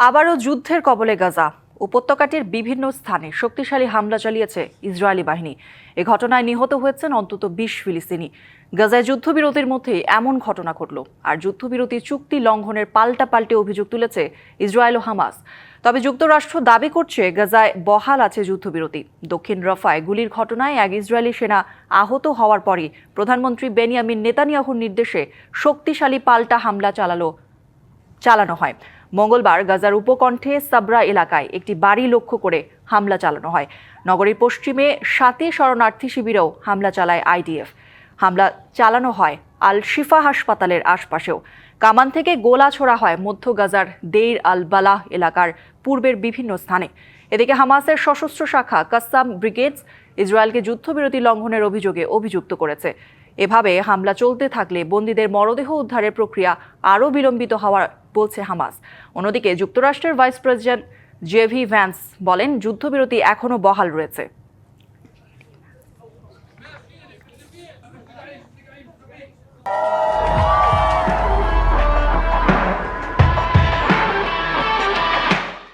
আবারও যুদ্ধের কবলে গাজা। উপত্যকাটির বিভিন্ন স্থানে শক্তিশালী হামলা চালিয়েছে ইসরায়েলি বাহিনী। এ ঘটনায় নিহত হয়েছেন অন্তত বিশ ফিলিস্তিনি। গাজায় যুদ্ধবিরতির মধ্যে এমন ঘটনা ঘটল, আর যুদ্ধবিরতি চুক্তি লঙ্ঘনের পাল্টা পাল্টে অভিযোগ তুলেছে ইসরায়েল ও হামাস। তবে যুক্তরাষ্ট্র দাবি করছে গাজায় বহাল আছে যুদ্ধবিরতি। দক্ষিণ রফায় গুলির ঘটনায় এক ইসরায়েলি সেনা আহত হওয়ার পরই প্রধানমন্ত্রী বেনিয়ামিন নেতানিয়াহুর নির্দেশে শক্তিশালী পাল্টা হামলা চালালো চালানো হয়। মঙ্গলবার গাজার উপকণ্ঠে সাবরা এলাকায় একটি বাড়ি লক্ষ্য করে হামলা চালানো হয়। নগরীর পশ্চিমে সাতে শরণার্থী শিবিরেও হামলা চালায় আইডিএফ। হামলা চালানো হয় আল শিফা হাসপাতালের আশপাশেও। কামান থেকে গোলা ছোড়া হয় মধ্য গাজার দেইর আল বালাহ এলাকার পূর্বের বিভিন্ন স্থানে। এদিকে হামাসের সশস্ত্র শাখা কাসাম ব্রিগেডস ইসরায়েলকে যুদ্ধবিরতি লঙ্ঘনের অভিযোগে অভিযুক্ত করেছে। এভাবে হামলা চলতে থাকলে বন্দীদের মরদেহ উদ্ধারের প্রক্রিয়া আরও বিলম্বিত হওয়ার বলছে হামাস। অন্যদিকে যুক্তরাষ্ট্রের ভাইস প্রেসিডেন্ট জেভি ভ্যান্স বলেন, যুদ্ধবিরতি এখনও বহাল রয়েছে।